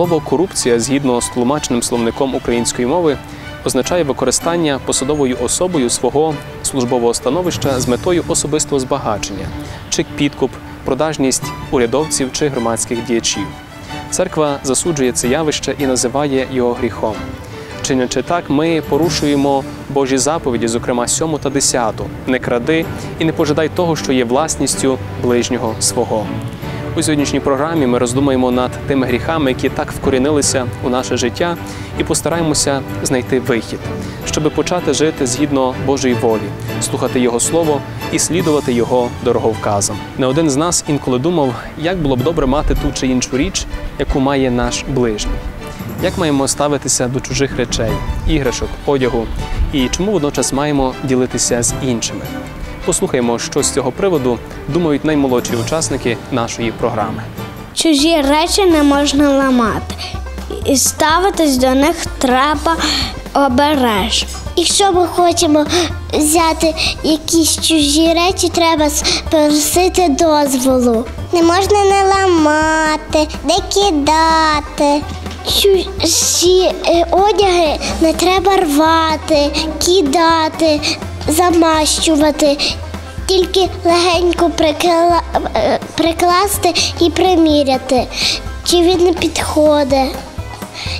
Слово корупція згідно з тлумаченим словником української мови означає використання посадовою особою свого службового становища з метою особистого збагачення, чи підкуп, продажність урядовців чи громадських діячів. Церква засуджує це явище і називає його гріхом. Чинячи так, ми порушуємо Божі заповіді, зокрема 7 та 10. Не кради і не пожидай того, що є власністю ближнього свого. У сьогоднішній програмі ми роздумаємо над тими гріхами, які так вкорінилися у наше життя, і постараємося знайти вихід, щоб почати жити згідно Божої волі, слухати Його слово і слідувати Його дороговказам. Не один з нас інколи думав, як було б добре мати ту чи іншу річ, яку має наш ближній. Як маємо ставитися до чужих речей, іграшок, одягу, і чому водночас маємо ділитися з іншими? Послухаємо, що з цього приводу думають наймолодші учасники нашої програми. Чужі речі не можна ламати, і ставитись до них треба обережно. Якщо ми хочемо взяти якісь чужі речі, треба просити дозволу. Не можна не ламати, не кидати. Чужі е, одяги не треба рвати, кидати, замащувати. Тільки легенько е, прикласти і приміряти, чи він підходить.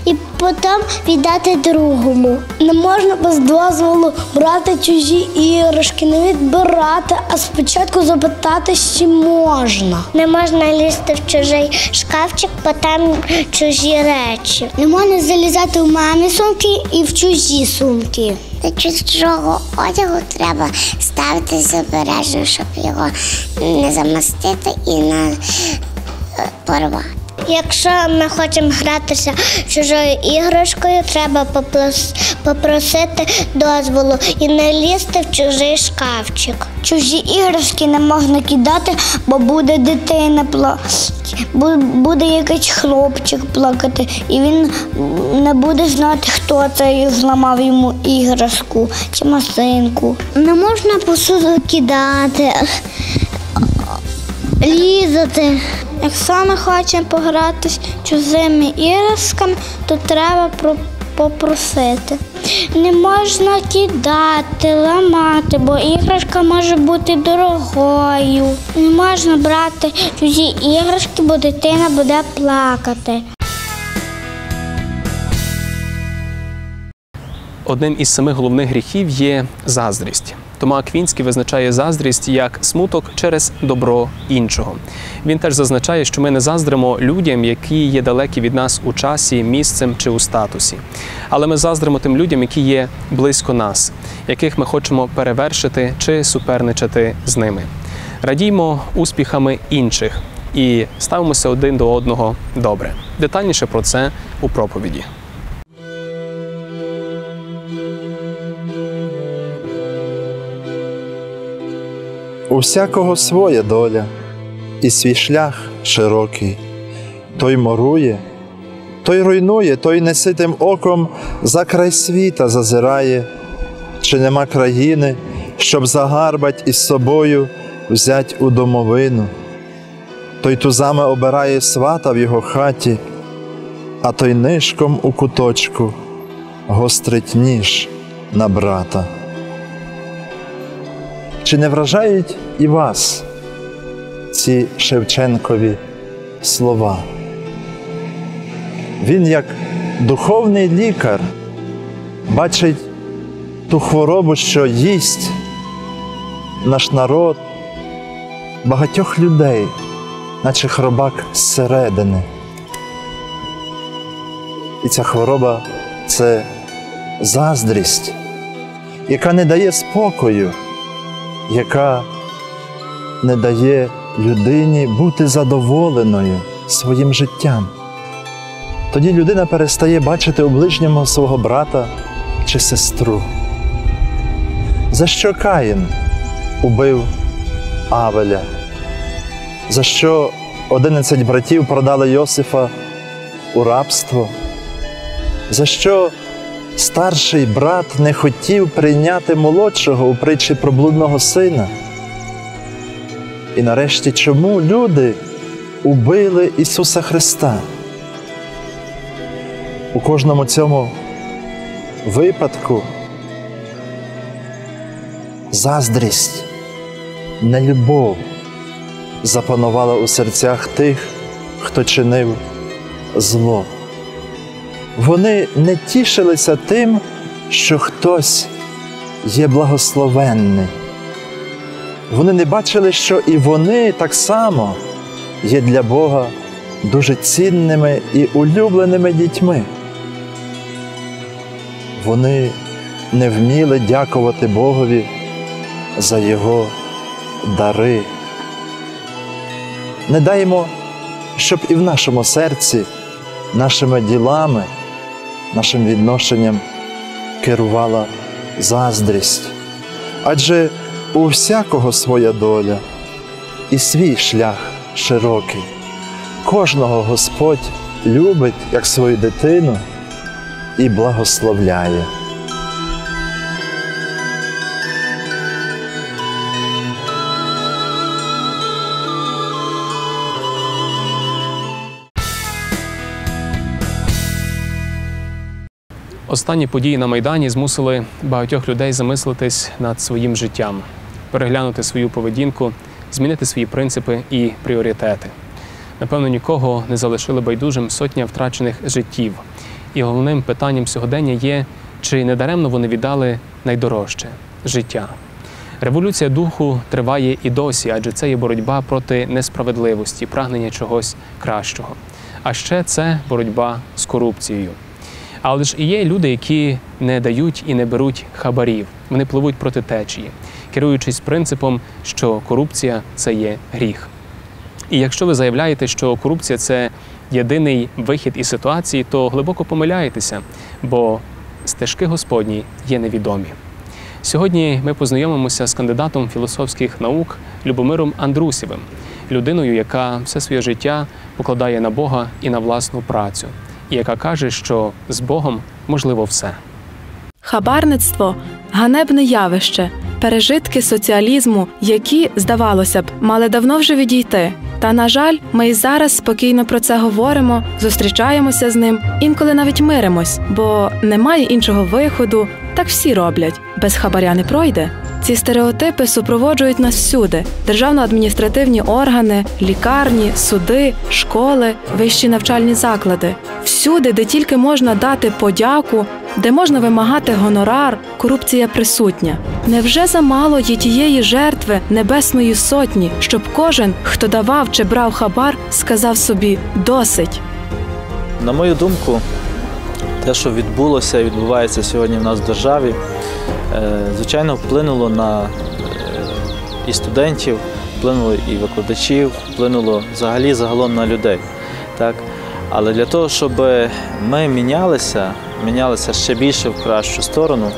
І потім віддати другому. Не можна без дозволу брати чужі іграшки, не відбирати, а спочатку запитати, чи можна. Не можна лізти в чужий шкафчик, бо там чужі речі. Не можна залізати в мамі сумки і в чужі сумки. До чужого одягу треба ставитись обережно, щоб його не замастити і не е, порвати. Якщо ми хочемо гратися чужою іграшкою, треба попросити дозволу і не лізти в чужий шкафчик. Чужі іграшки не можна кидати, бо буде дитина плакати, буде якийсь хлопчик плакати, і він не буде знати, хто це зламав йому іграшку чи масинку. Не можна посуду кидати, лізати. Якщо ми хочемо погратися чужими іграшками, то треба про- попросити. Не можна кидати, ламати, бо іграшка може бути дорогою. Не можна брати чужі іграшки, бо дитина буде плакати. Одним із самих головних гріхів є заздрість. Тома Аквінський визначає заздрість як смуток через добро іншого. Він теж зазначає, що ми не заздримо людям, які є далекі від нас у часі, місцем чи у статусі. Але ми заздримо тим людям, які є близько нас, яких ми хочемо перевершити чи суперничати з ними. Радіймо успіхами інших і ставимося один до одного добре. Детальніше про це у проповіді. У всякого своя доля, і свій шлях широкий. Той морує, той руйнує, той неситим оком за край світа зазирає, чи нема країни, щоб загарбать із собою взять у домовину. Той тузами обирає свата в його хаті, а той нишком у куточку гострить ніж на брата. Чи не вражають і вас ці Шевченкові слова? Він, як духовний лікар, бачить ту хворобу, що їсть наш народ, багатьох людей, наче хробак зсередини. І ця хвороба це заздрість, яка не дає спокою яка не дає людині бути задоволеною своїм життям. Тоді людина перестає бачити у ближньому свого брата чи сестру. За що Каїн убив Авеля? За що одинадцять братів продали Йосифа у рабство? За що старший брат не хотів прийняти молодшого у притчі про блудного сина. І нарешті чому люди убили Ісуса Христа? у кожному цьому випадку заздрість, нелюбов запанувала у серцях тих, хто чинив зло. Вони не тішилися тим, що хтось є благословенний. Вони не бачили, що і вони так само є для Бога дуже цінними і улюбленими дітьми. Вони не вміли дякувати Богові за Його дари. Не даємо, щоб і в нашому серці, нашими ділами, нашим відношенням керувала заздрість. Адже у всякого своя доля і свій шлях широкий. Кожного Господь любить як свою дитину і благословляє. Останні події на Майдані змусили багатьох людей замислитись над своїм життям, переглянути свою поведінку, змінити свої принципи і пріоритети. Напевно, нікого не залишили байдужим сотня втрачених життів. І головним питанням сьогодення є, чи недаремно вони віддали найдорожче життя. Революція духу триває і досі, адже це є боротьба проти несправедливості, прагнення чогось кращого. А ще це боротьба з корупцією. Але ж і є люди, які не дають і не беруть хабарів. Вони пливуть проти течії, керуючись принципом, що корупція це є гріх. І якщо ви заявляєте, що корупція це єдиний вихід із ситуації, то глибоко помиляєтеся, бо стежки Господні є невідомі. Сьогодні ми познайомимося з кандидатом філософських наук Любомиром Андрусєвим, людиною, яка все своє життя покладає на Бога і на власну працю, яка каже, що з Богом можливо все. Хабарництво ганебне явище, пережитки соціалізму, які, здавалося б, мали давно вже відійти. Та, на жаль, ми й зараз спокійно про це говоримо, зустрічаємося з ним, інколи навіть миримось, бо немає іншого виходу, так всі роблять. Без хабаря не пройде. Ці стереотипи супроводжують нас всюди: державно-адміністративні органи, лікарні, суди, школи, вищі навчальні заклади. Всюди, де тільки можна дати подяку, де можна вимагати гонорар, корупція присутня. Невже замало є тієї жертви небесної сотні, щоб кожен, хто давав чи брав хабар, сказав собі досить? На мою думку, те, що відбулося і відбувається сьогодні в нас в державі, звичайно, вплинуло на е, і студентів, вплинуло і викладачів, вплинуло взагалі загалом на людей. Так? Але для того, щоб ми мінялися, мінялися ще більше в кращу сторону,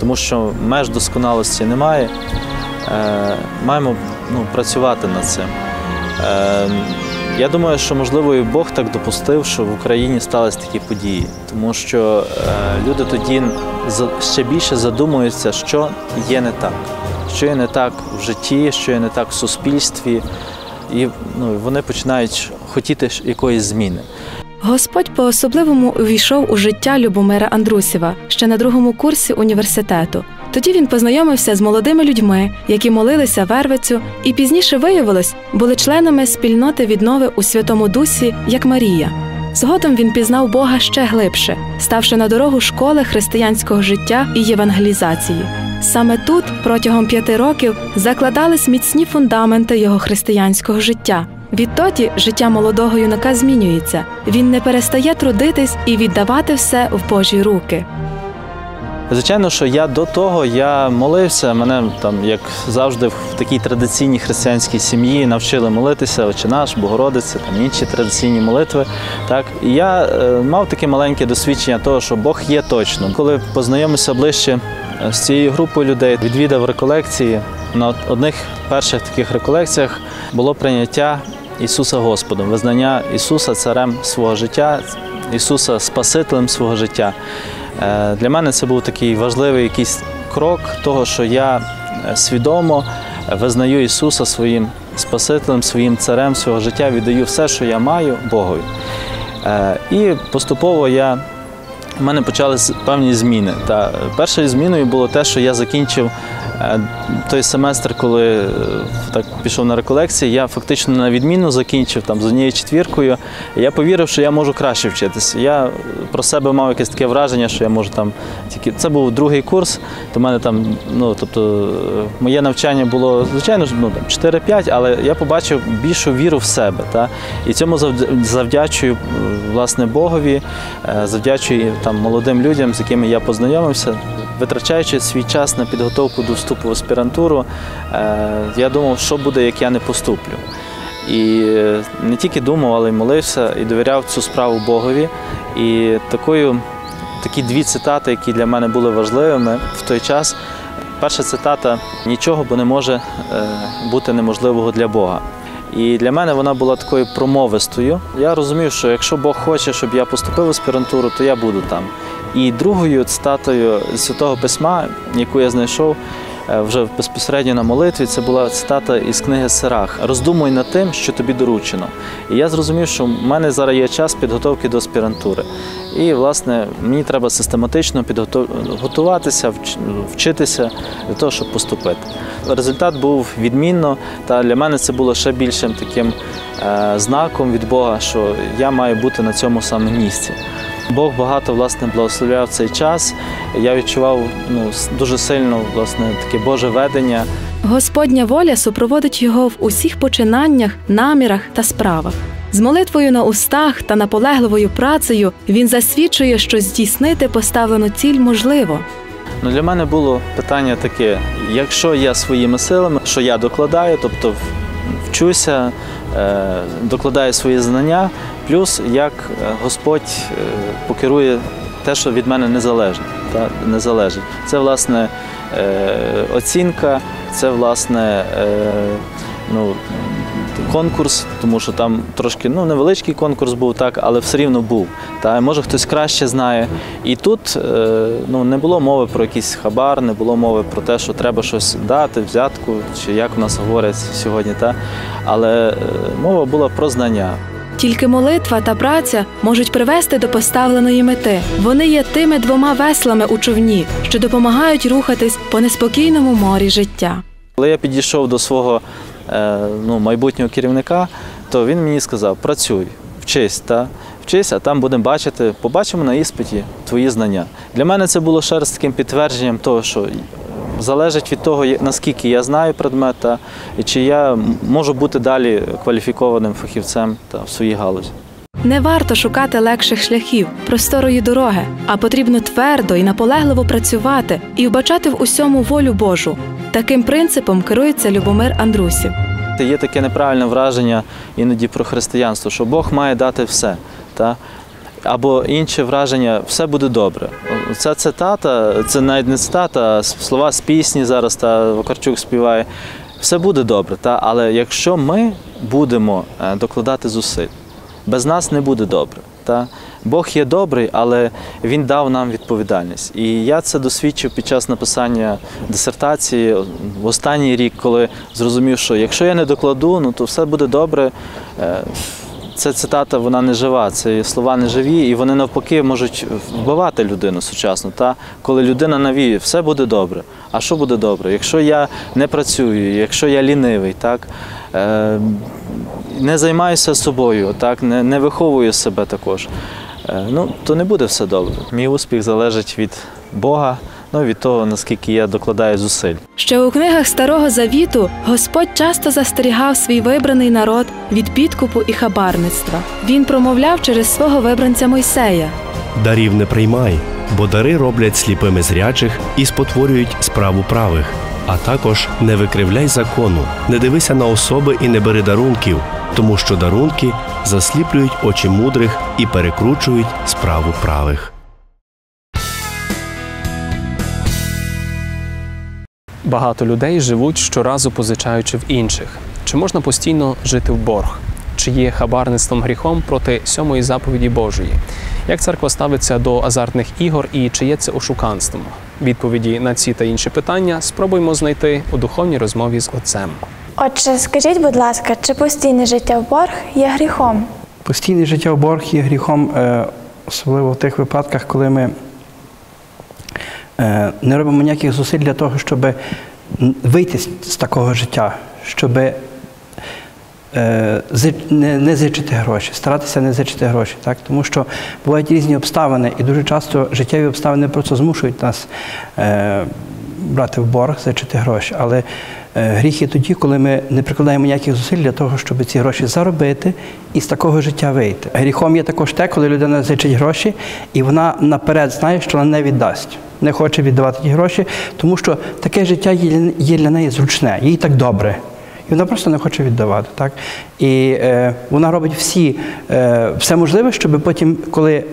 тому що меж досконалості немає, е, маємо ну, працювати над цим. Я думаю, що можливо і Бог так допустив, що в Україні сталися такі події, тому що е, люди тоді ще більше задумуються, що є не так, що є не так в житті, що є не так в суспільстві, і ну, вони починають хотіти якоїсь зміни. Господь по-особливому увійшов у життя Любомира Андрусєва ще на другому курсі університету. Тоді він познайомився з молодими людьми, які молилися Вервицю, і пізніше виявилось, були членами спільноти віднови у Святому Дусі, як Марія. Згодом він пізнав Бога ще глибше, ставши на дорогу школи християнського життя і євангелізації. Саме тут протягом п'яти років закладались міцні фундаменти його християнського життя. Відтоді життя молодого юнака змінюється. Він не перестає трудитись і віддавати все в Божі руки. Звичайно, що я до того я молився. Мене там, як завжди, в такій традиційній християнській сім'ї навчили молитися, Отче наш, Богородиця, там інші традиційні молитви. Так і я е, мав таке маленьке досвідчення того, що Бог є точно. Коли познайомився ближче е, з цією групою людей, відвідав реколекції. На одних перших таких реколекціях було прийняття Ісуса Господом, визнання Ісуса царем свого життя, Ісуса Спасителем свого життя. Е, Для мене це був такий важливий якийсь крок того, що я е, свідомо визнаю Ісуса своїм Спасителем, своїм царем свого життя, віддаю все, що я маю Богові. Е, І поступово я у мене почалися певні зміни. Та першою зміною було те, що я закінчив е, той семестр, коли е, так пішов на реколекції. Я фактично на відміну закінчив там з однією четвіркою. Я повірив, що я можу краще вчитися. Я про себе мав якесь таке враження, що я можу там тільки це був другий курс. То мене там, ну тобто, е, моє навчання було звичайно ну, 4-5, але я побачив більшу віру в себе. Та? І цьому завдячую е, власне Богові, е, завдячую там молодим людям, з якими я познайомився. Витрачаючи свій час на підготовку до вступу в аспірантуру, е, я думав, що буде, як я не поступлю. І е, не тільки думав, але й молився і довіряв цю справу Богові. І такою, такі дві цитати, які для мене були важливими в той час. Перша цитата нічого, бо не може е, бути неможливого для Бога. І для мене вона була такою промовистою. Я розумів, що якщо Бог хоче, щоб я поступив в аспірантуру, то я буду там. І другою цитатою Святого Письма, яку я знайшов е, вже безпосередньо на молитві, це була цитата із книги Сирах. Роздумуй над тим, що тобі доручено. І я зрозумів, що в мене зараз є час підготовки до аспірантури. І, власне, мені треба систематично підготуватися, вчитися для того, щоб поступити. Результат був відмінно, та для мене це було ще більшим таким е, знаком від Бога, що я маю бути на цьому саме місці. Бог багато власне благословляв цей час. Я відчував ну, дуже сильно власне таке Боже ведення. Господня воля супроводить його в усіх починаннях, намірах та справах. З молитвою на устах та наполегливою працею він засвідчує, що здійснити поставлену ціль можливо. Ну, для мене було питання таке: якщо я своїми силами, що я докладаю, тобто вчуся, е, докладаю свої знання, плюс як е, Господь е, покерує те, що від мене не залежить. Та, не. Це власне оцінка, це власне ну, конкурс, тому що там трошки ну, невеличкий конкурс був, так, але все рівно був. Та, може хтось краще знає. І тут е, ну, не було мови про якийсь хабар, не було мови про те, що треба щось дати, взятку, чи як в нас говорять сьогодні. Та. Але е, мова була про знання. Тільки молитва та праця можуть привести до поставленої мети. Вони є тими двома веслами у човні, що допомагають рухатись по неспокійному морі життя. Коли я підійшов до свого ну, майбутнього керівника, то він мені сказав: працюй, вчись, та, вчись, а там будемо бачити, побачимо на іспиті твої знання. Для мене це було ще раз таким підтвердженням того, що е, залежить від того, наскільки я знаю предмет, та, і чи я можу бути далі кваліфікованим фахівцем та, в своїй галузі. Не варто шукати легших шляхів, просторої дороги, а потрібно твердо і наполегливо працювати і вбачати в усьому волю Божу. Таким принципом керується Любомир Андрусів. Є таке неправильне враження іноді про християнство, що Бог має дати все. Та? Або інше враження все буде добре. Ця цитата, це навіть не цитата, а слова з пісні зараз та Вакарчук співає. Все буде добре, та? але якщо ми будемо е, докладати зусиль, без нас не буде добре. Та? Бог є добрий, але Він дав нам відповідальність. І я це досвідчив під час написання дисертації в останній рік, коли зрозумів, що якщо я не докладу, ну то все буде добре. Е, Ця цитата вона не жива, це слова не живі, і вони навпаки можуть вбивати людину сучасну. Та? Коли людина навіє, все буде добре. А що буде добре? Якщо я не працюю, якщо я лінивий, так? Е, не займаюся собою, так? Не, не виховую себе також, е, ну, то не буде все добре. Мій успіх залежить від Бога, ну, від того, наскільки я докладаю зусиль. Ще у книгах Старого Завіту Господь часто застерігав свій вибраний народ від підкупу і хабарництва. Він промовляв через свого вибранця Мойсея. Дарів не приймай, бо дари роблять сліпими зрячих і спотворюють справу правих. А також не викривляй закону, не дивися на особи і не бери дарунків, тому що дарунки засліплюють очі мудрих і перекручують справу правих. Багато людей живуть щоразу позичаючи в інших. Чи можна постійно жити в борг? Чи є хабарництвом гріхом проти сьомої заповіді Божої? Як церква ставиться до азартних ігор і чи є це ошуканством? Відповіді на ці та інші питання спробуємо знайти у духовній розмові з отцем. Отже, скажіть, будь ласка, чи постійне життя в борг є гріхом? Постійне життя в борг є гріхом е, особливо в тих випадках, коли ми е, не робимо ніяких зусиль для того, щоб вийти з, такого життя, щоб не, не зичити гроші, старатися не зичити гроші. Так? Тому що бувають різні обставини, і дуже часто життєві обставини просто змушують нас е, брати в борг, зичити гроші. Але е, гріх є тоді, коли ми не прикладаємо ніяких зусиль для того, щоб ці гроші заробити і з такого життя вийти. Гріхом є також те, коли людина зичить гроші, і вона наперед знає, що вона не віддасть. Не хоче віддавати ті гроші, тому що таке життя є для неї зручне, їй так добре. І вона просто не хоче віддавати. Так? І е, вона робить всі, е, все можливе, щоб потім, коли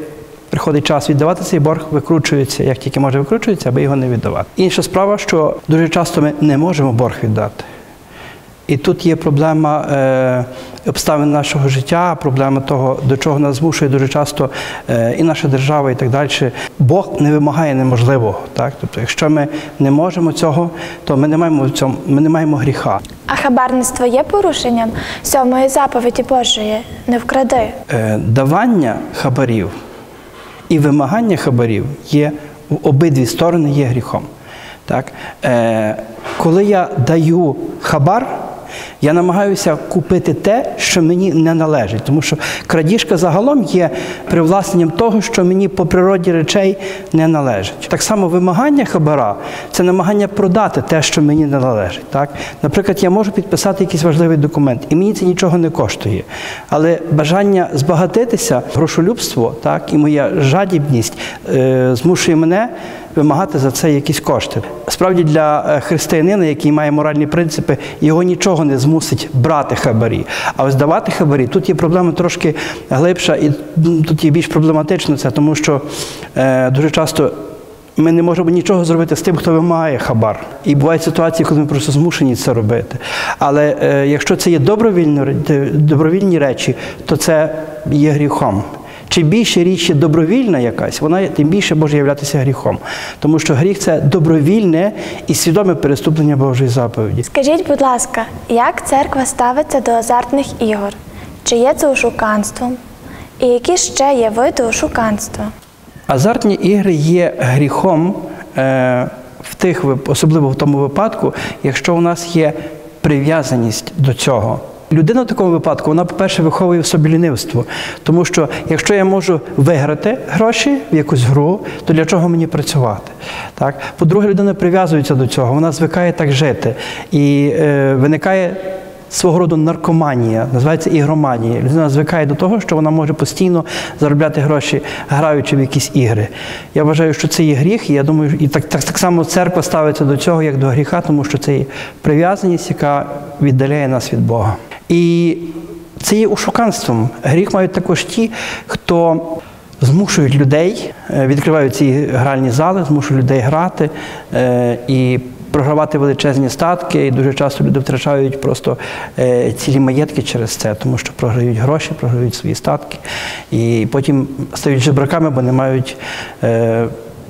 приходить час віддавати цей борг, викручується, як тільки може викручується, аби його не віддавати. Інша справа, що дуже часто ми не можемо борг віддати. І тут є проблема е, обставин нашого життя, проблема того, до чого нас змушує дуже часто е, і наша держава, і так далі. Бог не вимагає неможливого. Так? Тобто, якщо ми не можемо цього, то ми не маємо в цьому, ми не маємо гріха. А хабарництво є порушенням сьомої заповіді Божої не вкради. Е, давання хабарів і вимагання хабарів є в обидві сторони є гріхом. Так? Е, коли я даю хабар, я намагаюся купити те, що мені не належить. Тому що крадіжка загалом є привласненням того, що мені по природі речей не належить. Так само вимагання хабара це намагання продати те, що мені не належить. Так? Наприклад, я можу підписати якийсь важливий документ, і мені це нічого не коштує. Але бажання збагатитися, грошолюбство, так, і моя жадібність е, змушує мене вимагати за це якісь кошти. Справді для е, християнина, який має моральні принципи, його нічого не змусить брати хабарі. А ось давати хабарі, тут є проблема трошки глибша, і тут є більш проблематично це, тому що е, дуже часто. Ми не можемо нічого зробити з тим, хто вимагає хабар. І бувають ситуації, коли ми просто змушені це робити. Але е, якщо це є добровільні, добровільні речі, то це є гріхом. Чим більше річ є добровільна якась, вона тим більше може являтися гріхом. Тому що гріх це добровільне і свідоме переступлення Божої заповіді. Скажіть, будь ласка, як церква ставиться до азартних ігор? Чи є це ошуканством? І які ще є види ошуканства? Азартні ігри є гріхом е, в тих, особливо в тому випадку, якщо у нас є прив'язаність до цього. Людина в такому випадку, вона, по-перше, виховує в собі лінивство. Тому що якщо я можу виграти гроші в якусь гру, то для чого мені працювати? Так? По-друге, людина прив'язується до цього, вона звикає так жити. І е, виникає свого роду наркоманія, називається ігроманія. Людина звикає до того, що вона може постійно заробляти гроші, граючи в якісь ігри. Я вважаю, що це є гріх, і я думаю, і так, так, так само церква ставиться до цього, як до гріха, тому що це є прив'язаність, яка віддаляє нас від Бога. І це є ушуканством. Гріх мають також ті, хто змушують людей, е, відкривають ці гральні зали, змушують людей грати е, і програвати величезні статки. І дуже часто люди втрачають просто е, цілі маєтки через це, тому що програють гроші, програють свої статки. І потім стають жебраками, бо не мають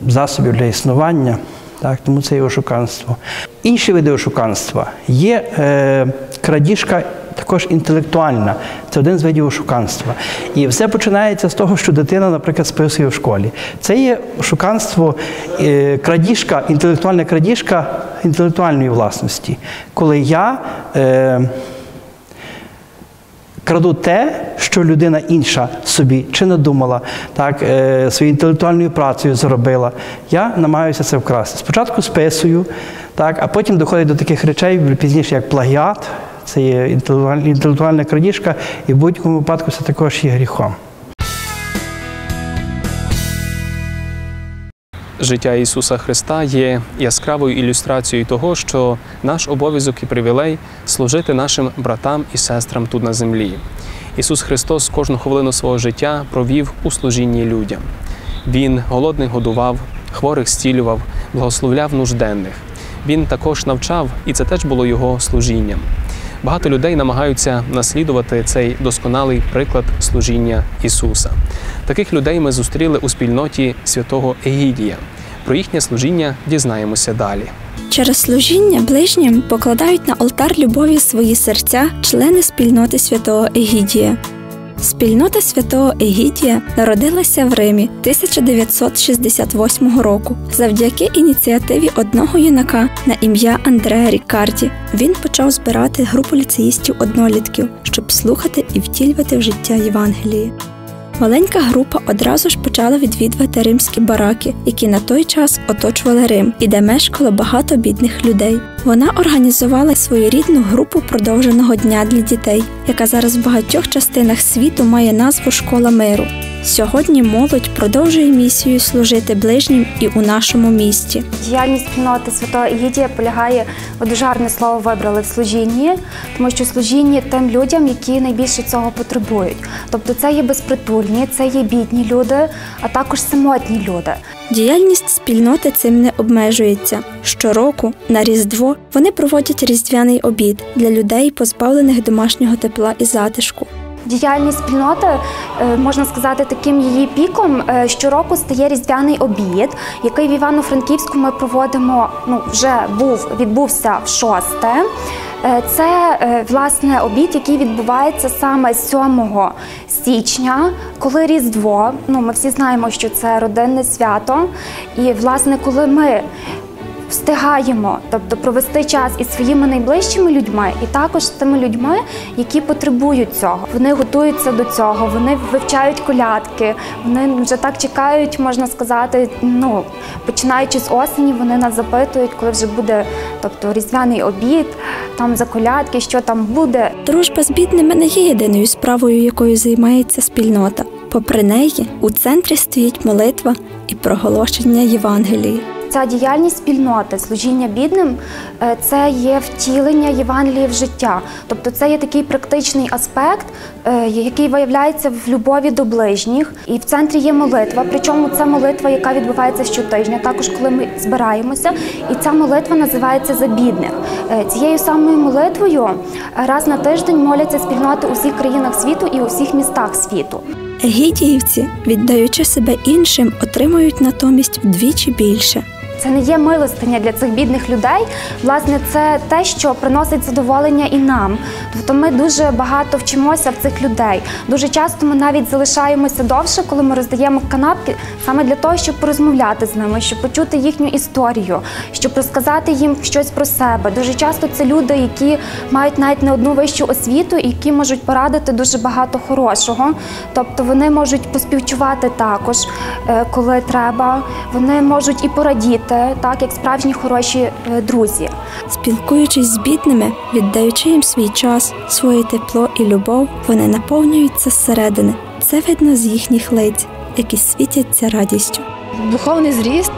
засобів для існування. Так, тому це є ошуканство. Інші види ошуканства є е, крадіжка також інтелектуальна. Це один з видів ошуканства. І все починається з того, що дитина, наприклад, списує в школі. Це є ошуканство, е, крадіжка, інтелектуальна крадіжка інтелектуальної власності. Коли я. Е, краду те, що людина інша собі чи надумала, так, е, своєю інтелектуальною працею зробила. Я намагаюся це вкрасти. Спочатку списую, так, а потім доходить до таких речей пізніше, як плагіат, це є інтелектуаль- інтелектуальна крадіжка, і в будь-якому випадку це також є гріхом. Життя Ісуса Христа є яскравою ілюстрацією того, що наш обов'язок і привілей служити нашим братам і сестрам тут на землі. Ісус Христос кожну хвилину свого життя провів у служінні людям. Він голодних годував, хворих зцілював, благословляв нужденних. Він також навчав, і це теж було його служінням. Багато людей намагаються наслідувати цей досконалий приклад служіння Ісуса. Таких людей ми зустріли у спільноті святого Егідія. Про їхнє служіння дізнаємося далі. Через служіння ближнім покладають на алтар любові свої серця члени спільноти святого Егідія. Спільнота святого Егідія народилася в Римі 1968 року завдяки ініціативі одного юнака на ім'я Андреа Рікарді. Він почав збирати групу ліцеїстів-однолітків, щоб слухати і втілювати в життя Євангелії. Маленька група одразу ж почала відвідувати римські бараки, які на той час оточували Рим, і де мешкало багато бідних людей. Вона організувала своєрідну групу продовженого дня для дітей, яка зараз в багатьох частинах світу має назву Школа миру. Сьогодні молодь продовжує місію служити ближнім і у нашому місті. Діяльність спільноти Святого Ігідія полягає, ви дуже гарне слово вибрали в служінні, тому що служіння тим людям, які найбільше цього потребують. Тобто це є безпритульні, це є бідні люди, а також самотні люди. Діяльність спільноти цим не обмежується. Щороку на Різдво вони проводять різдвяний обід для людей, позбавлених домашнього тепла і затишку. Діяльність спільноти е, можна сказати таким її піком. е, Щороку стає різдвяний обід, який в Івано-Франківську ми проводимо. Ну вже був відбувся в шосте. Е, Це власне обід, який відбувається саме 7 січня, коли Різдво. Ну ми всі знаємо, що це родинне свято. І власне, коли ми встигаємо, тобто провести час із своїми найближчими людьми, і також з тими людьми, які потребують цього. Вони готуються до цього, вони вивчають колядки, вони вже так чекають, можна сказати. Ну починаючи з осені, вони нас запитують, коли вже буде, тобто різдвяний обід, там за колядки, що там буде. Дружба з бідними не є єдиною справою, якою займається спільнота. Попри неї, у центрі стоїть молитва і проголошення Євангелії. Ця діяльність спільноти, служіння бідним, е, це є втілення Євангелії в життя. Тобто це є такий практичний аспект, е, який виявляється в любові до ближніх. І в центрі є молитва. Причому це молитва, яка відбувається щотижня, також коли ми збираємося. І ця молитва називається за бідних. Е, Цією самою молитвою раз на тиждень моляться спільноти у всіх країнах світу і у всіх містах світу. Егідіївці, віддаючи себе іншим, отримують натомість вдвічі більше. Це не є милостиня для цих бідних людей. Власне, це те, що приносить задоволення і нам. Тобто ми дуже багато вчимося в цих людей. Дуже часто ми навіть залишаємося довше, коли ми роздаємо канапки, саме для того, щоб порозмовляти з ними, щоб почути їхню історію, щоб розказати їм щось про себе. Дуже часто це люди, які мають навіть не одну вищу освіту, і які можуть порадити дуже багато хорошого. Тобто вони можуть поспівчувати також, е, коли треба. Вони можуть і порадіти, так як справжні хороші е, друзі. Спілкуючись з бідними, віддаючи їм свій час, своє тепло і любов, вони наповнюються зсередини. Це видно з їхніх лиць, які світяться радістю. Духовний зріст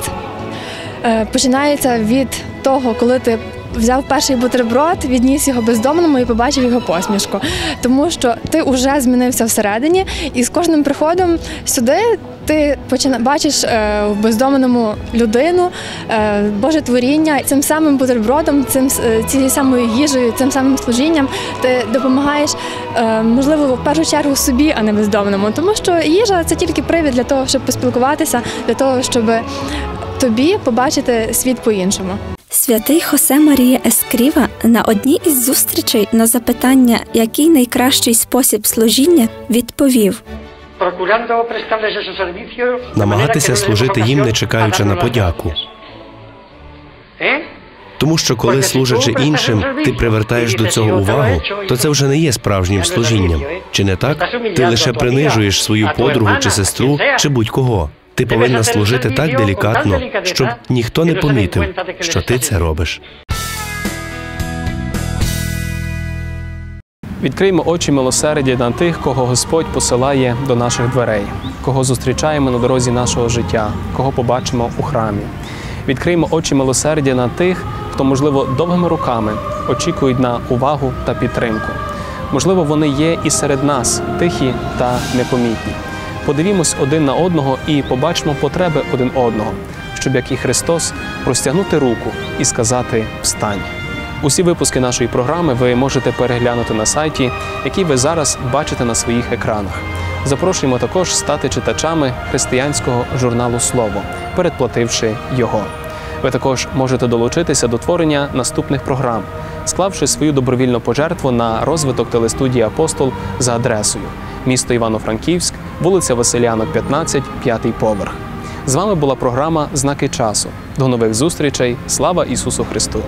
е, починається від того, коли ти взяв перший бутерброд, відніс його бездомному і побачив його посмішку. Тому що ти вже змінився всередині, і з кожним приходом сюди ти почина... бачиш е, в бездомному людину, е, Боже творіння. Цим самим бутербродом, цим е, цією самою їжею, цим самим служінням ти допомагаєш, можливо, в першу чергу собі, а не бездомному. Тому що їжа це тільки привід для того, щоб поспілкуватися, для того, щоб тобі побачити світ по-іншому. Святий Хосе Марія Ескріва на одній із зустрічей на запитання, який найкращий спосіб служіння, відповів: Намагатися служити їм, не чекаючи на подяку. Тому що коли служачи іншим, ти привертаєш до цього увагу, то це вже не є справжнім служінням. Чи не так? Ти лише принижуєш свою подругу чи сестру, чи будь-кого. Ти повинна служити так делікатно, щоб ніхто не помітив, що ти це робиш. Відкриємо очі милосердя на тих, кого Господь посилає до наших дверей, кого зустрічаємо на дорозі нашого життя, кого побачимо у храмі. Відкриємо очі милосердя на тих, хто, можливо, довгими руками очікують на увагу та підтримку. Можливо, вони є і серед нас, тихі та непомітні. Подивімось один на одного і побачимо потреби один одного, щоб як і Христос простягнути руку і сказати Встань. Усі випуски нашої програми ви можете переглянути на сайті, який ви зараз бачите на своїх екранах. Запрошуємо також стати читачами християнського журналу Слово, передплативши його. Ви також можете долучитися до творення наступних програм, склавши свою добровільну пожертву на розвиток телестудії Апостол за адресою місто Івано-Франківськ, вулиця Василянок, 15, п'ятий поверх. З вами була програма Знаки часу. До нових зустрічей. Слава Ісусу Христу!